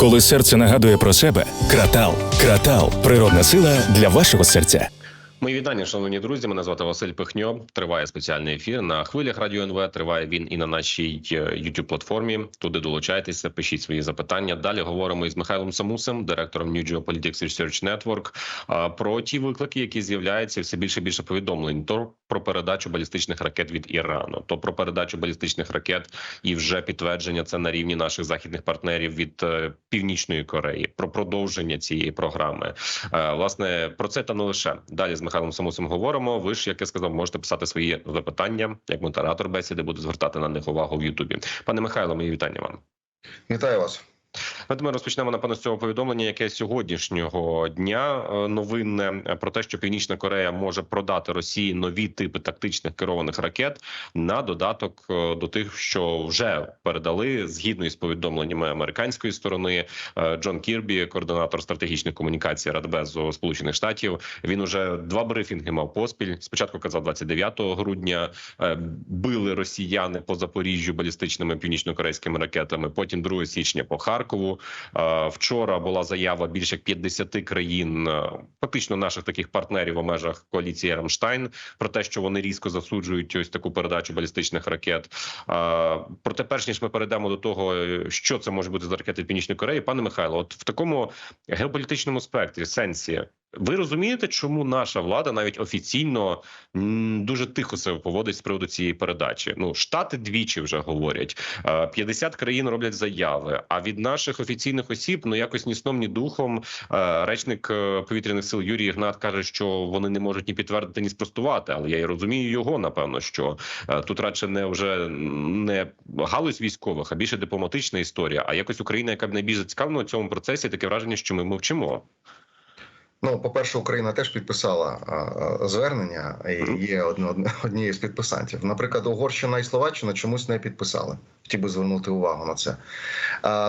Коли серце нагадує про себе, кратал. Кратал природна сила для вашого серця. Мої вітання, шановні друзі. Мене звати Василь Пихньо. Триває спеціальний ефір на хвилях Радіо НВ. Триває він і на нашій youtube платформі. Туди долучайтеся, пишіть свої запитання. Далі говоримо із Михайлом Самусем, директором New Geopolitics Research Network, про ті виклики, які з'являються все більше і більше повідомлень. То про передачу балістичних ракет від Ірану, то про передачу балістичних ракет і вже підтвердження це на рівні наших західних партнерів від е, Північної Кореї. Про продовження цієї програми. Е, Власне про це та не лише далі з Михайлом Самусом говоримо. Ви ж, як я сказав, можете писати свої запитання як модератор бесіди, буду звертати на них увагу в Ютубі. Пане Михайло, мої вітання вам. Вітаю вас. Давайте ми розпочнемо напевно з цього повідомлення, яке сьогоднішнього дня е, новинне е, про те, що Північна Корея може продати Росії нові типи тактичних керованих ракет на додаток е, до тих, що вже передали згідно із повідомленнями американської сторони. Джон Кірбі, координатор стратегічних комунікацій Радбезу Сполучених Штатів. Він уже два брифінги мав поспіль. Спочатку казав 29 грудня. Били росіяни по Запоріжжю балістичними північно-корейськими ракетами. Потім 2 січня по Харкову. Е, Вчора була заява більше як 50 країн, е, фактично наших таких партнерів у межах коаліції Рамштайн, про те, що вони різко засуджують ось таку передачу балістичних ракет. Е, Проте, перш ніж ми перейдемо до того, що це може бути за ракети Північної Кореї, пане Михайло, от в такому геополітичному спектрі сенсі. Ви розумієте, чому наша влада навіть офіційно дуже тихо себе поводить з приводу цієї передачі? Ну штати двічі вже говорять, е, 50 країн роблять заяви. А від наших офіційних осіб ну якось ні сном, ні духом. Е, Речник е, повітряних сил Юрій Ігнат каже, що вони не можуть ні підтвердити, ні спростувати. Але я і розумію його. Напевно, що е, тут радше не вже не галузь військових, а більше дипломатична історія. А якось Україна, яка б найбільш зацікавлена у цьому процесі, таке враження, що ми мовчимо. Ну, по-перше, Україна теж підписала звернення і є одне- одне- однією з підписантів. Наприклад, Угорщина і Словаччина чомусь не підписали. Хотів би звернути увагу на це.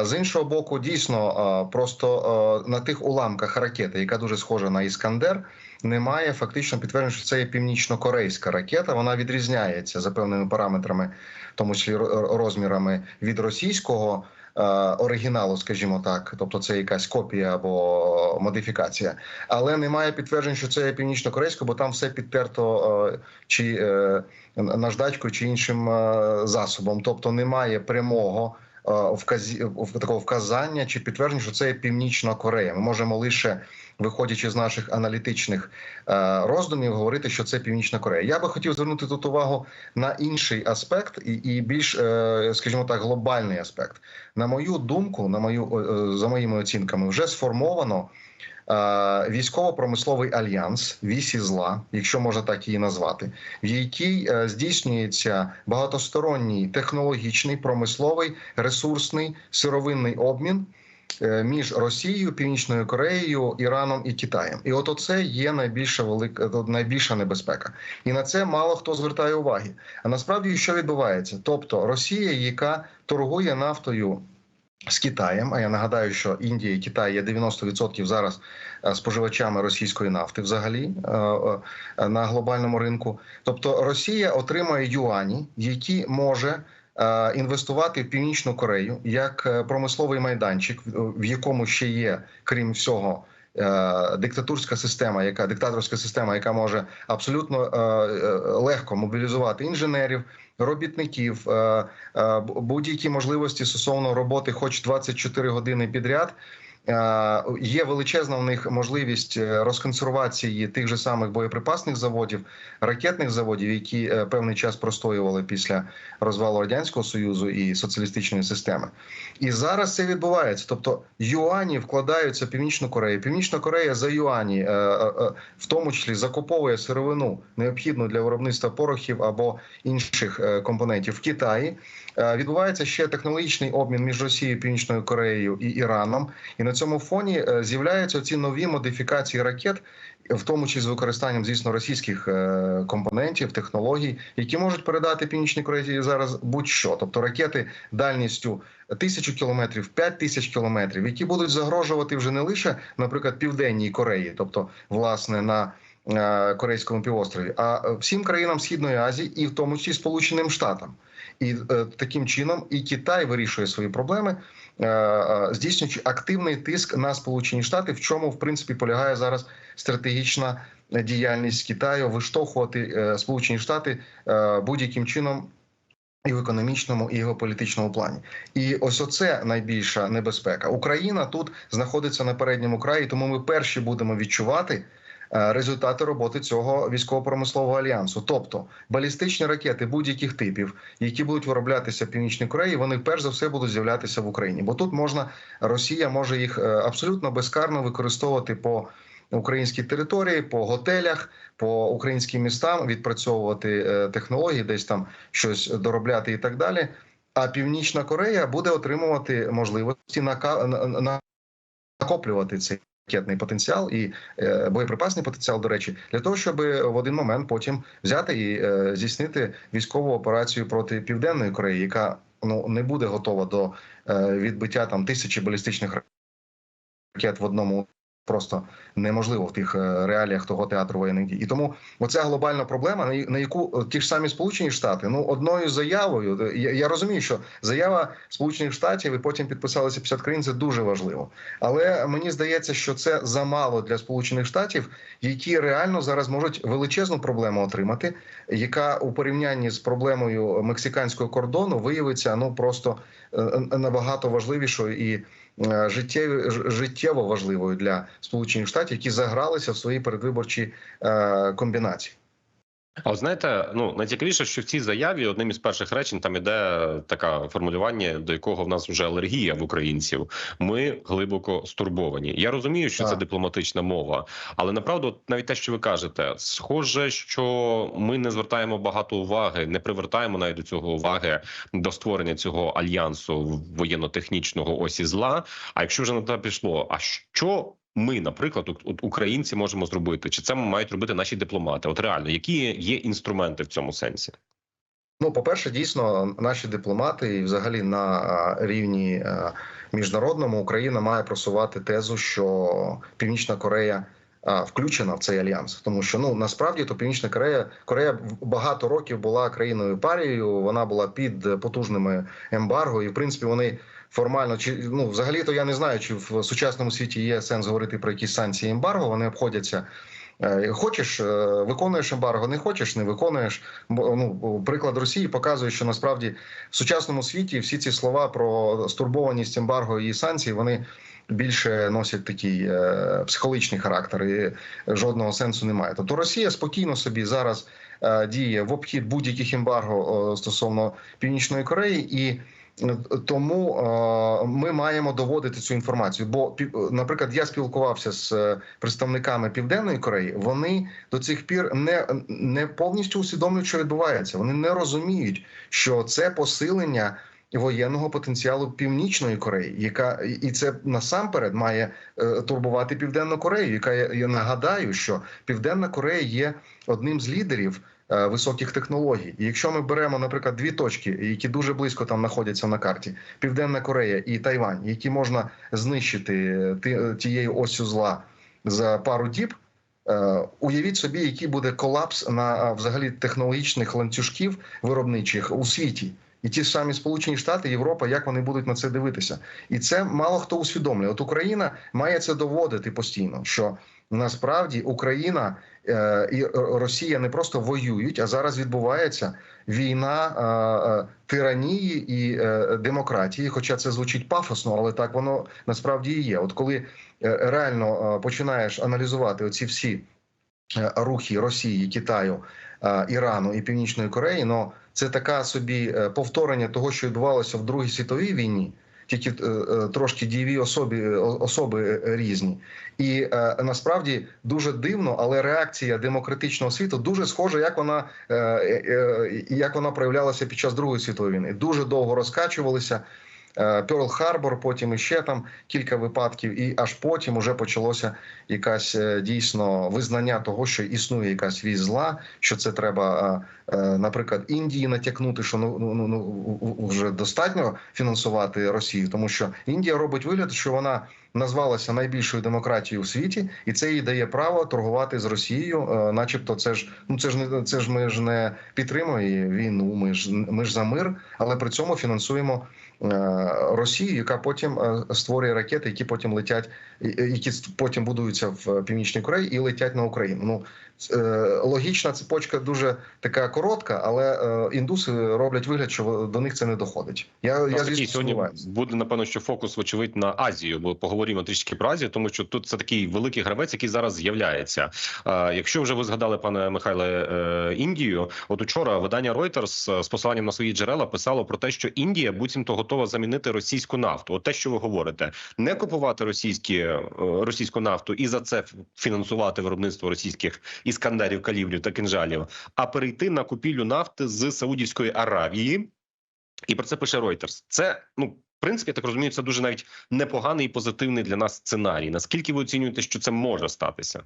З іншого боку, дійсно, просто на тих уламках ракети, яка дуже схожа на Іскандер, немає фактично підтвердження, що це є північно-корейська ракета. Вона відрізняється за певними параметрами, тому числі ро- розмірами від російського. Е, Оригіналу, скажімо так, тобто це якась копія або модифікація, але немає підтверджень, що це північно-корейсько, бо там все підтерто е, чи е, наждачкою, чи іншим засобом. Тобто немає прямого вказі... такого вказання чи підтвердження, що це Північна Корея. Ми можемо лише виходячи з наших аналітичних е, роздумів, говорити, що це Північна Корея. Я би хотів звернути тут увагу на інший аспект і, і більш, е, скажімо так, глобальний аспект. На мою думку, на мою е, за моїми оцінками, вже сформовано. Військово-промисловий альянс вісі зла, якщо можна так її назвати, в якій здійснюється багатосторонній технологічний, промисловий, ресурсний сировинний обмін між Росією, Північною Кореєю, Іраном і Китаєм. І от оце є найбільша велика найбільша небезпека. І на це мало хто звертає уваги. А насправді що відбувається? Тобто Росія, яка торгує нафтою. З Китаєм, а я нагадаю, що Індія і Китай є 90% зараз е, споживачами російської нафти, взагалі е, е, на глобальному ринку. Тобто Росія отримує юані, які може е, інвестувати в Північну Корею як е, промисловий майданчик, в- якому ще є, крім всього. е, Диктатурська система, яка диктаторська система, яка може абсолютно е, е, легко мобілізувати інженерів, робітників, е, е, будь-які можливості стосовно роботи, хоч 24 години підряд. Е, Є величезна в них можливість е, розконсервації тих же самих боєприпасних заводів, ракетних заводів, які е, певний час простоювали після розвалу радянського союзу і соціалістичної системи. І зараз це відбувається. Тобто юані вкладаються в Північну Корею. Північна Корея за юані, в тому числі закуповує сировину необхідну для виробництва порохів або інших компонентів в Китаї. Відбувається ще технологічний обмін між Росією, Північною Кореєю і Іраном. І на цьому фоні е, з'являються ці нові модифікації ракет, в тому числі з використанням, звісно, російських е, компонентів, технологій, які можуть передати Північній Кореї зараз будь-що, тобто ракети дальністю тисячу кілометрів, п'ять тисяч кілометрів, які будуть загрожувати вже не лише, наприклад, південній Кореї, тобто власне на е, Корейському півострові, а всім країнам Східної Азії, і в тому числі Сполученим Штатам. І е, таким чином і Китай вирішує свої проблеми, е, е, здійснюючи активний тиск на Сполучені Штати, в чому в принципі полягає зараз стратегічна діяльність Китаю виштовхувати Сполучені Штати будь-яким чином. І в економічному, і геополітичному плані, і ось оце найбільша небезпека. Україна тут знаходиться на передньому краї, тому ми перші будемо відчувати результати роботи цього військово-промислового альянсу. Тобто балістичні ракети будь-яких типів, які будуть вироблятися в Північній Кореї, вони перш за все будуть з'являтися в Україні. Бо тут можна Росія може їх е, абсолютно безкарно використовувати по українській території, по готелях, по українським містам, відпрацьовувати е, технології, десь там щось доробляти і так далі. А Північна Корея буде отримувати можливості накоплювати цей ракетний потенціал і е, боєприпасний потенціал, до речі, для того, щоб в один момент потім взяти і е, здійснити військову операцію проти Південної Кореї, яка ну не буде готова до е, відбиття там тисячі балістичних ракет в одному. Просто неможливо в тих е, реаліях того театру воєнних дій. І тому оця глобальна проблема, на яку е, ті ж самі Сполучені Штати, ну одною заявою, е, я, я розумію, що заява Сполучених Штатів і потім підписалися 50 країн, це дуже важливо. Але мені здається, що це замало для Сполучених Штатів, які реально зараз можуть величезну проблему отримати, яка у порівнянні з проблемою мексиканського кордону виявиться ну просто набагато важливішою і ж- життєво важливою для Сполучених Штатів, які загралися в свої передвиборчі е, комбінації. А от знаєте, ну найцікавіше, що в цій заяві одним із перших речень там іде таке формулювання, до якого в нас вже алергія в українців. Ми глибоко стурбовані. Я розумію, що це дипломатична мова, але направду, навіть те, що ви кажете, схоже, що ми не звертаємо багато уваги, не привертаємо навіть до цього уваги до створення цього альянсу воєнно-технічного осі зла. А якщо вже на те пішло, а що? Ми, наприклад, українці можемо зробити, чи це мають робити наші дипломати? От реально, які є інструменти в цьому сенсі? Ну, по-перше, дійсно, наші дипломати, і взагалі на рівні міжнародному Україна має просувати тезу, що Північна Корея включена в цей альянс, тому що ну насправді то Північна Корея Корея багато років була країною парією. Вона була під потужними ембарго, і в принципі вони. Формально чи ну взагалі то я не знаю, чи в сучасному світі є сенс говорити про якісь санкції ембарго. Вони обходяться Е, Хочеш, е, виконуєш ембарго, не хочеш, не виконуєш. Ну приклад Росії показує, що насправді в сучасному світі всі ці слова про стурбованість ембарго і санкцій вони більше носять такий е, психологічний характер і жодного сенсу немає. Тобто Росія спокійно собі зараз е, діє в обхід будь-яких ембарго е, стосовно Північної Кореї і. Тому е, ми маємо доводити цю інформацію. Бо наприклад, я спілкувався з е, представниками Південної Кореї. Вони до цих пір не, не повністю усвідомлюють, що відбувається. Вони не розуміють, що це посилення воєнного потенціалу Північної Кореї, яка і це насамперед має е, турбувати Південну Корею, яка я, нагадаю, що Південна Корея є одним з лідерів високих технологій. І якщо ми беремо, наприклад, дві точки, які дуже близько там знаходяться на карті: Південна Корея і Тайвань, які можна знищити е, ти- тією осю зла за пару діб. Е, Уявіть собі, який буде колапс на взагалі технологічних ланцюжків виробничих у світі. І ті самі Сполучені Штати, Європа, як вони будуть на це дивитися, і це мало хто усвідомлює. От Україна має це доводити постійно, що насправді Україна е, і Росія не просто воюють, а зараз відбувається війна е, е, тиранії і е, демократії. Хоча це звучить пафосно, але так воно насправді і є. От коли е, реально е, починаєш аналізувати оці всі е, рухи Росії, Китаю, е, Ірану і Північної Кореї, ну це така собі е, повторення того, що відбувалося в Другій світовій війні. Тільки е, е, трошки дієві особи особи е, різні, і насправді дуже дивно, але реакція демократичного світу дуже схожа, як вона як вона проявлялася під час Другої світової війни. Дуже довго розкачувалися. Перл Харбор, потім іще там кілька випадків, і аж потім уже почалося якась е, дійсно визнання того, що існує якась вісь зла, що це треба, е, е, наприклад, Індії натякнути, що ну ну ну вже достатньо фінансувати Росію, тому що Індія робить вигляд, що вона назвалася найбільшою демократією у світі, і це їй дає право торгувати з Росією, начебто, це ж ну це ж не це ж ми ж не підтримуємо війну. Ми ж ми ж за мир, але при цьому фінансуємо Росію, яка потім е, створює ракети, які потім летять, і- які потім будуються в Північній Кореї і летять на Україну. Ну е, логічна цепочка дуже така коротка, але е, індуси роблять вигляд, що до них це не доходить. Я, я звісно сьогодні буде напевно, що фокус вочевидь на Азію, бо поговоримо трішки про Азію, тому що тут це такий великий гравець, який зараз з'являється. Е, якщо вже ви згадали, пане Михайле, е, Індію, от учора видання Reuters е, з посиланням на свої джерела писало про те, що Індія буцімто готова замінити російську нафту. От те, що ви говорите, не купувати російські е, російську нафту і за це фінансувати виробництво російських іскандерів, калібрів та кинжалів, а перейти на купівлю нафти з Саудівської Аравії. І про це пише Reuters. Це ну. В принципі, я так розумію, це дуже навіть непоганий і позитивний для нас сценарій. Наскільки ви оцінюєте, що це може статися?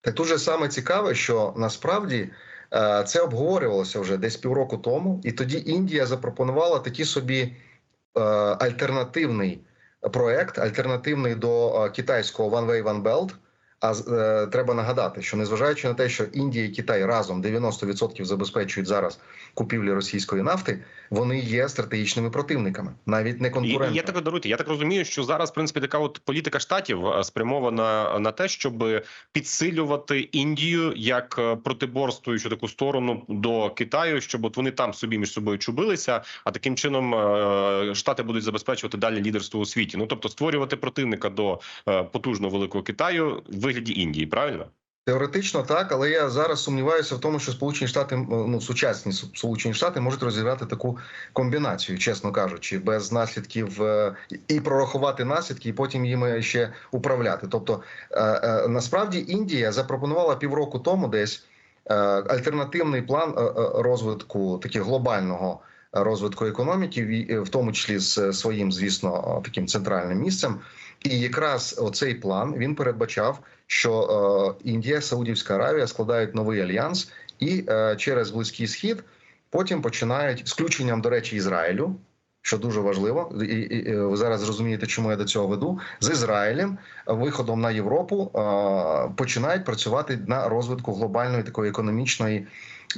Так дуже саме цікаве, що насправді е, це обговорювалося вже десь півроку тому, і тоді Індія запропонувала такий собі альтернативний проект, альтернативний до е, китайського One Way One Belt. А е, треба нагадати, що незважаючи на те, що Індія і Китай разом 90% забезпечують зараз купівлі російської нафти, вони є стратегічними противниками, навіть не конкурентами. і я так даруйте. Я так розумію, що зараз в принципі така от політика штатів е, спрямована на те, щоб підсилювати Індію як е, протиборствуючу таку сторону до Китаю, щоб от вони там собі між собою чубилися, а таким чином е, штати будуть забезпечувати далі лідерство у світі. Ну тобто створювати противника до е, потужного великого Китаю вигляді Індії, правильно? Теоретично так, але я зараз сумніваюся в тому, що Сполучені Штати, ну сучасні Сполучені Штати можуть розіграти таку комбінацію, чесно кажучи, без наслідків е, і прорахувати наслідки, і потім їми ще управляти. Тобто, е, е, насправді Індія запропонувала півроку тому десь е, альтернативний план е, е, розвитку таких глобального розвитку економіки, в тому числі з своїм, звісно, таким центральним місцем. І якраз оцей план він передбачав що е, Індія, Саудівська Аравія складають новий альянс і е, через близький схід потім починають з включенням, до речі, Ізраїлю. Що дуже важливо, і, і, і ви зараз зрозумієте, чому я до цього веду з Ізраїлем, виходом на Європу е, починають працювати на розвитку глобальної такої економічної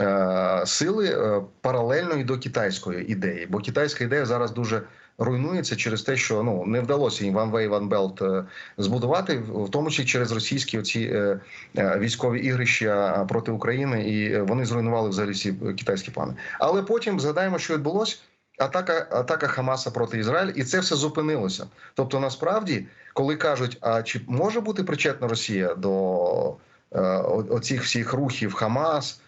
е, сили е, паралельної до китайської ідеї. Бо китайська ідея зараз дуже руйнується через те, що ну не вдалося їм One Way, One Belt е, збудувати, в тому числі через російські оці е, е, військові ігрища проти України, і вони зруйнували взагалі всі китайські плани. Але потім згадаємо, що відбулося. Атака, атака Хамаса проти Ізраїля, і це все зупинилося. Тобто, насправді, коли кажуть, а чи може бути причетна Росія до е, оцих всіх рухів Хамас,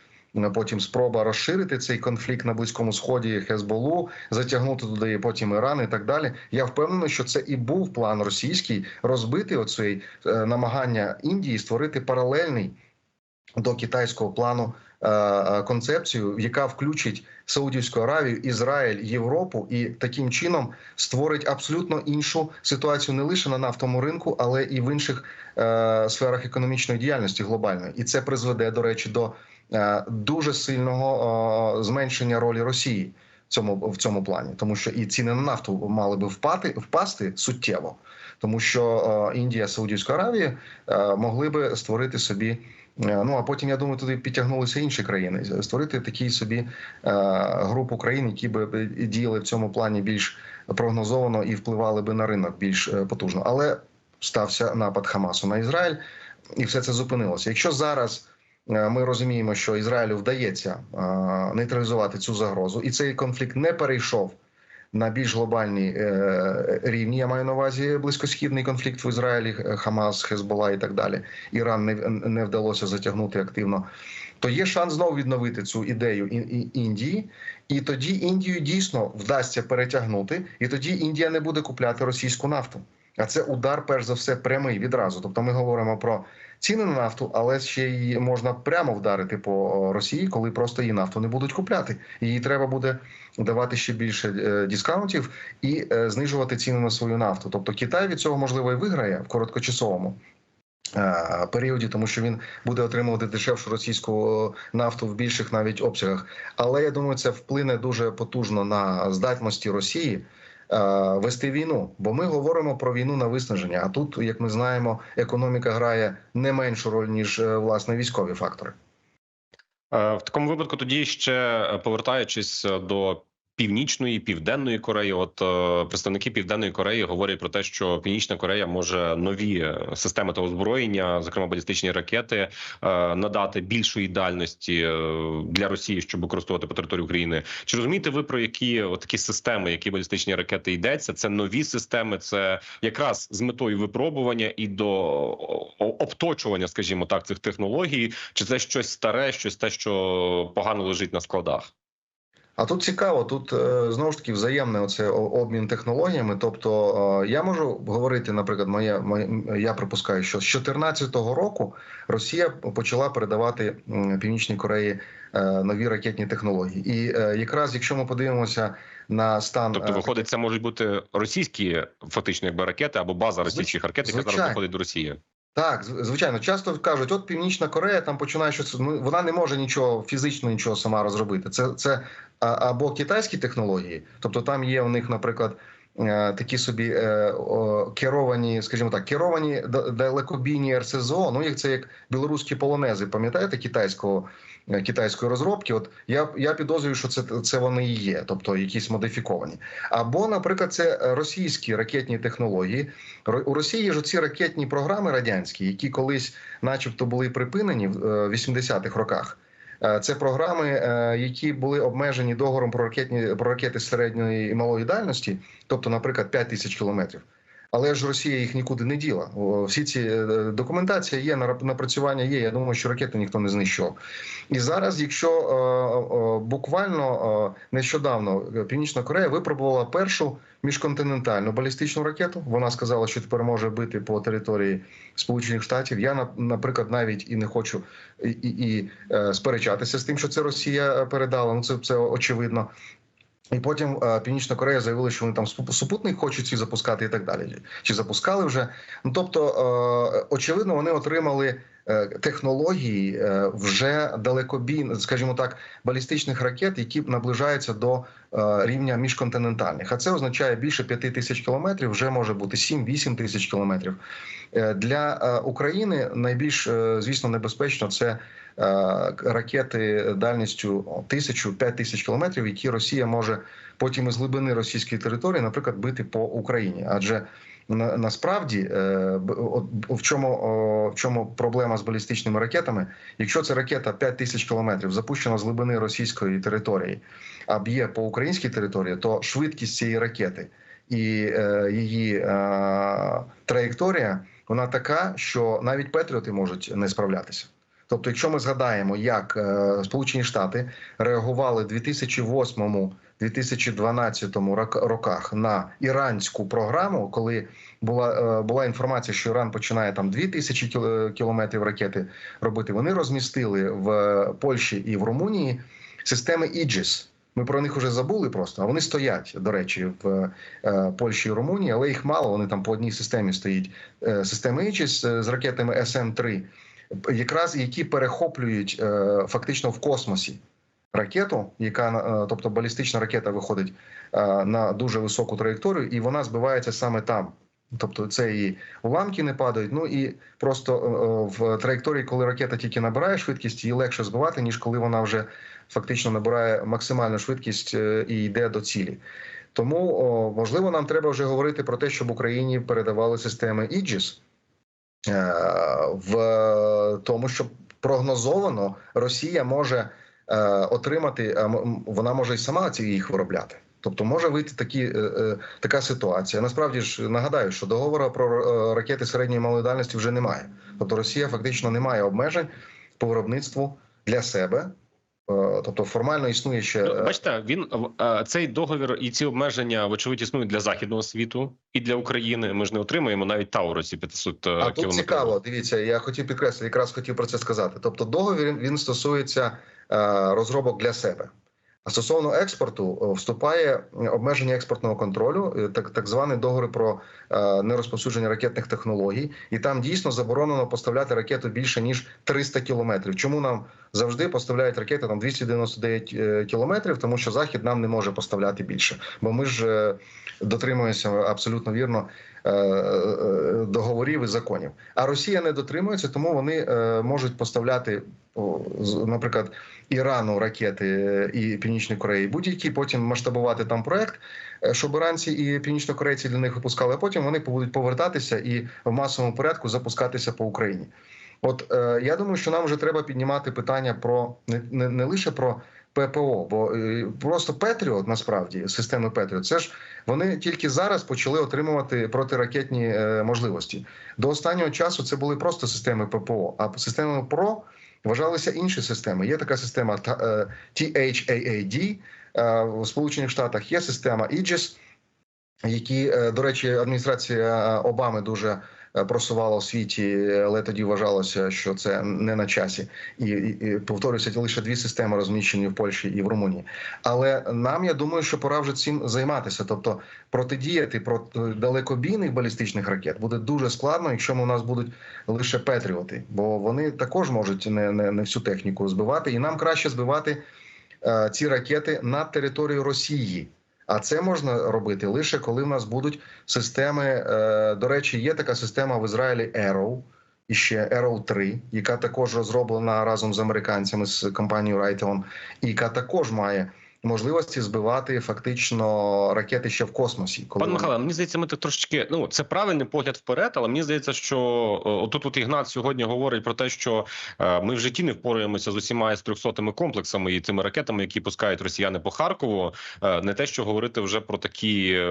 потім спроба розширити цей конфлікт на близькому сході Хезболу, затягнути туди потім Іран і так далі. Я впевнений, що це і був план російський розбити оцей е, намагання Індії створити паралельний до китайського плану е, е, концепцію, яка включить Саудівську Аравію, Ізраїль, Європу, і таким чином створить абсолютно іншу ситуацію не лише на нафтовому ринку, але і в інших е, сферах економічної діяльності глобальної. І це призведе, до речі, до дуже сильного е, зменшення ролі Росії в цьому в цьому плані, тому що і ціни на нафту мали би впати впасти суттєво, тому що е, Індія, Саудівська Аравія е, могли би створити собі. е, Ну а потім я думаю, туди підтягнулися інші країни. Створити такий собі е, групу країн, які би діяли в цьому плані більш прогнозовано і впливали би на ринок більш е, потужно. Але стався напад Хамасу на Ізраїль, і все це зупинилося. Якщо зараз е, ми розуміємо, що Ізраїлю вдається е, нейтралізувати цю загрозу, і цей конфлікт не перейшов на більш глобальні е, рівні. Я маю на увазі близькосхідний конфлікт в Ізраїлі, е, Хамас, Хезбола і так далі. Іран не, не вдалося затягнути активно. То є шанс знову відновити цю ідею Ін- Ін- Індії, і тоді Індію дійсно вдасться перетягнути, і тоді Індія не буде купляти російську нафту. А це удар, перш за все, прямий відразу. Тобто, ми говоримо про ціни на нафту, але ще й можна прямо вдарити по Росії, коли просто її нафту не будуть купляти. Їй треба буде давати ще більше е, дискаунтів і е, знижувати ціни на свою нафту. Тобто Китай від цього можливо і виграє в короткочасовому. е, Періоді, тому що він буде отримувати дешевшу російську е, нафту в більших навіть обсягах. Але я думаю, це вплине дуже потужно на здатності Росії вести війну. Бо ми говоримо про війну на виснаження. А тут, як ми знаємо, економіка грає не меншу роль ніж е, власне військові фактори. Е, В такому випадку, тоді ще е, повертаючись е, до північної південної Кореї, от е, представники південної Кореї говорять про те, що Північна Корея може нові е, системи та озброєння, зокрема балістичні ракети, е, надати більшої дальності для Росії, щоб використовувати по території України. Чи розумієте ви про які такі системи, які балістичні ракети йдеться? Це нові системи, це якраз з метою випробування і до обточування, скажімо так, цих технологій, чи це щось старе, щось те, що погано лежить на складах? А тут цікаво, тут е, знову ж таки взаємне оце обмін технологіями. Тобто е, я можу говорити, наприклад, моє, моє я припускаю, що з 2014 року Росія почала передавати Північній Кореї е, нові ракетні технології. І якраз якщо ми подивимося на стан Тобто, виходить, це можуть бути російські фактично якби ракети або база російських ракет, яка зараз звичайно. доходить до Росії. Так, звичайно, часто кажуть, от Північна Корея там починає щось. ну, Вона не може нічого фізично нічого сама розробити. Це це або китайські технології, тобто там є у них, наприклад. е, Такі собі е, керовані, скажімо так, керовані далекобійні РСЗО, ну як це як білоруські полонези, пам'ятаєте китайського е, китайської розробки? От я я підозрюю, що це це вони і є, тобто якісь модифіковані. Або, наприклад, це російські ракетні технології. У Росії ж ці ракетні програми радянські, які колись, начебто, були припинені в е, 80-х роках. Е, Це програми, е, які були обмежені договором про ракетні про ракети середньої і малої дальності, тобто, наприклад, 5 тисяч кілометрів. Але ж Росія їх нікуди не діла. Всі ці е, документація є, напрацювання є. Я думаю, що ракети ніхто не знищував. І зараз, якщо е, е, буквально нещодавно Північна Корея випробувала першу міжконтинентальну балістичну ракету. Вона сказала, що тепер може бити по території Сполучених Штатів. Я на- наприклад навіть і не хочу і, і, і сперечатися з тим, що це Росія передала. Ну це, це очевидно. І потім е, Північна Корея заявила, що вони там супу- супутник хочуть ці запускати і так далі. Чи запускали вже? Ну тобто, е, очевидно, вони отримали е, технології вже далекобій, скажімо так, балістичних ракет, які наближаються до рівня міжконтинентальних. А це означає більше 5 тисяч кілометрів, вже може бути 7-8 тисяч кілометрів. Для України найбільш, звісно, небезпечно це ракети дальністю тисячу 5 тисяч кілометрів, які Росія може потім із глибини російської території, наприклад, бити по Україні, адже на, насправді е, в чому в чому проблема з балістичними ракетами? Якщо це ракета 5 тисяч кілометрів запущена з глибини російської території, а б'є по українській території, то швидкість цієї ракети і е, її е, траєкторія вона така, що навіть Петріоти можуть не справлятися. Тобто, якщо ми згадаємо, як е, Сполучені Штати реагували в 2008-2012 роках на іранську програму, коли була е, була інформація, що Іран починає там 2000 кілометрів ракети робити. Вони розмістили в Польщі і в Румунії системи Іджіс. Ми про них вже забули просто, а вони стоять, до речі, в е, Польщі і Румунії, але їх мало. Вони там по одній системі стоїть. Е, Системи Іджіс з ракетами СМ-3, якраз які перехоплюють е, фактично в космосі ракету, яка е, тобто балістична ракета виходить е, на дуже високу траєкторію, і вона збивається саме там. Тобто це і уламки не падають. Ну і просто в траєкторії, коли ракета тільки набирає швидкість, її легше збивати, ніж коли вона вже фактично набирає максимальну швидкість і йде до цілі. Тому можливо, нам треба вже говорити про те, щоб Україні передавали системи Іджіс в тому, що прогнозовано Росія може е, отримати, м- вона може й сама ці їх виробляти. Тобто може вийти такі, е, е, така ситуація. Насправді ж нагадаю, що договору про е, ракети середньої і малої дальності вже немає. Тобто Росія фактично не має обмежень по виробництву для себе. Е, Тобто формально існує ще Ну, е, бачите, він е, цей договір і ці обмеження, вочевидь, існують для західного світу і для України. Ми ж не отримаємо навіть Таурусі 500 А кілометрів. тут цікаво, дивіться, я хотів підкреслити, якраз хотів про це сказати. Тобто, договір він стосується розробок для себе. А стосовно експорту е, вступає обмеження експортного контролю, е, так так званий договір про е, нерозповсюдження ракетних технологій, і там дійсно заборонено поставляти ракету більше ніж 300 кілометрів. Чому нам завжди поставляють ракети там 299 е, кілометрів? Тому що захід нам не може поставляти більше, бо ми ж дотримуємося абсолютно вірно договорів і законів. А Росія не дотримується, тому вони можуть поставляти, наприклад, Ірану ракети е, і Північної Кореї, будь-які потім масштабувати там проект, е, щоб іранці і північнокорейці для них випускали. А потім вони будуть повертатися і в масовому порядку запускатися по Україні. От е, я думаю, що нам вже треба піднімати питання про не, не, не лише про ППО, бо е, просто Петріот насправді системи Петріот, це ж вони тільки зараз почали отримувати протиракетні е, можливості. До останнього часу це були просто системи ППО, а системами ПРО вважалися інші системи. Є така система та- е, THAAD е, в Сполучених Штатах, є система Aegis, які, е, до речі, адміністрація Обами дуже е, просувала в світі, але тоді вважалося, що це не на часі. І, і, повторюся, лише дві системи розміщені в Польщі і в Румунії. Але нам я думаю, що пора вже цим займатися. Тобто протидіяти проти далекобійних балістичних ракет буде дуже складно, якщо у нас будуть лише Петріоти, бо вони також можуть не, не, не всю техніку збивати, і нам краще збивати е, ці ракети над територією Росії. А це можна робити лише коли в нас будуть системи. е, До речі, є така система в Ізраїлі Arrow, і ще Arrow 3, яка також розроблена разом з американцями з компанією Raytheon, і яка також має можливості збивати фактично ракети ще в космосі. Коли вони- Михайло, мені здається, ми так трошечки ну це правильний погляд вперед, але мені здається, що е, отут от Ігнат сьогодні говорить про те, що е, ми в житті не впораємося з усіма з 300 комплексами і цими ракетами, які пускають росіяни по Харкову. Е, Не те, що говорити вже про такі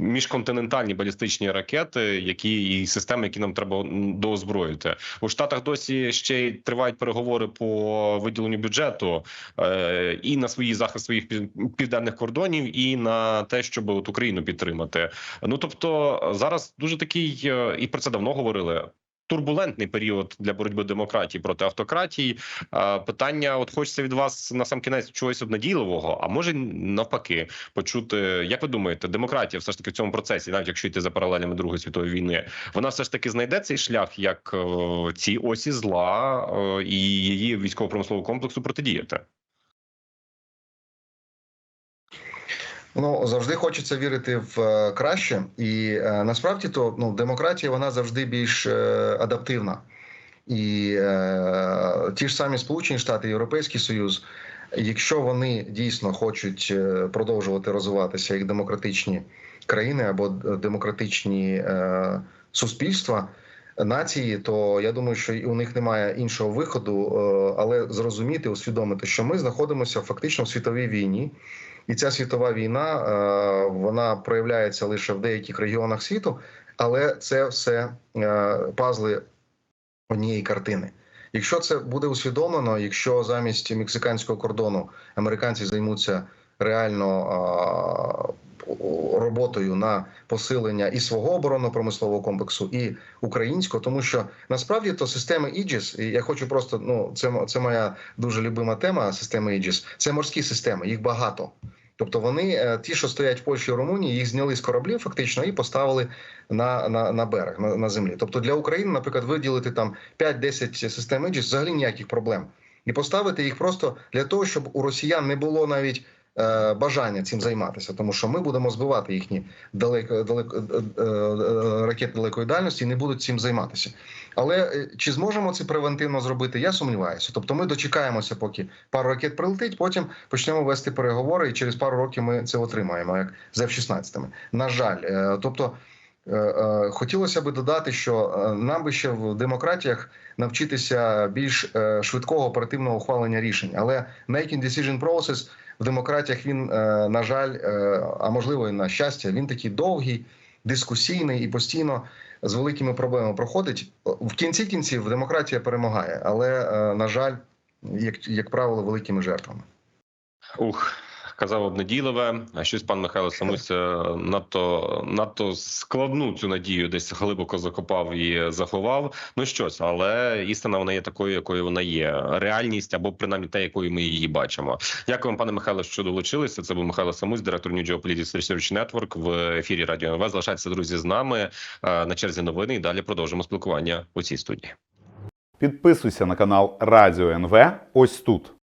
міжконтинентальні балістичні ракети, які і системи, які нам треба доозброїти у Штатах. Досі ще й тривають переговори по виділенню бюджету і на свої захист своїх пів- південних кордонів, і на те, щоб от Україну підтримати. Ну тобто зараз дуже такий, е, і про це давно говорили. Турбулентний період для боротьби демократії проти автократії. Питання: от хочеться від вас на сам кінець чогось обнадійливого, а може навпаки, почути, як ви думаєте, демократія все ж таки в цьому процесі, навіть якщо йти за паралелями Другої світової війни, вона все ж таки знайде цей шлях, як е, цій осі зла е, і її військово-промислового комплексу протидіяти. Ну завжди хочеться вірити в е, краще, і е, насправді то ну демократія вона завжди більш е, адаптивна. І е, ті ж самі Сполучені Штати, Європейський Союз, якщо вони дійсно хочуть продовжувати розвиватися як демократичні країни або демократичні е, суспільства. Нації, то я думаю, що у них немає іншого виходу, е, але зрозуміти, усвідомити, що ми знаходимося фактично в світовій війні, і ця світова війна е, вона проявляється лише в деяких регіонах світу, але це все е, пазли однієї картини. Якщо це буде усвідомлено, якщо замість мексиканського кордону американці займуться реально а, роботою на посилення і свого оборонно-промислового комплексу, і українського, тому що насправді то системи Aegis, і я хочу просто ну це це моя дуже любима тема. Системи Aegis, це морські системи, їх багато. Тобто вони, е, ті, що стоять в Польщі і Румунії, їх зняли з кораблів фактично і поставили на на, на берег на, на землі. Тобто для України, наприклад, виділити там 5-10 систем Aegis взагалі ніяких проблем, і поставити їх просто для того, щоб у росіян не було навіть бажання цим займатися, тому що ми будемо збивати їхні далеко далеко е, е, ракети далекої дальності і не будуть цим займатися. Але е, чи зможемо це превентивно зробити? Я сумніваюся. Тобто, ми дочекаємося, поки пару ракет прилетить, потім почнемо вести переговори, і через пару років ми це отримаємо, як з F-16. На жаль, Е, тобто. е, е, Хотілося би додати, що е, нам би ще в демократіях навчитися більш е, швидкого оперативного ухвалення рішень, але making decision process в демократіях він е, на жаль, е, а можливо і на щастя, він такий довгий, дискусійний і постійно з великими проблемами проходить. В кінці кінців демократія перемагає, але е, на жаль, як, як правило, великими жертвами. Ух, казав обнадійливе. А щось пан Михайло Самусь е, надто надто складну цю надію десь глибоко закопав і заховав. Ну щось, але істина вона є такою, якою вона є. Реальність або принаймні те, якою ми її бачимо. Дякую, пане Михайло, що долучилися. Це був Михайло Самусь, директор New Geopolitics Research Network в ефірі Радіо НВ. Залишайтеся друзі з нами е, на черзі новини. І далі продовжимо спілкування у цій студії. Підписуйся на канал Радіо НВ ось тут.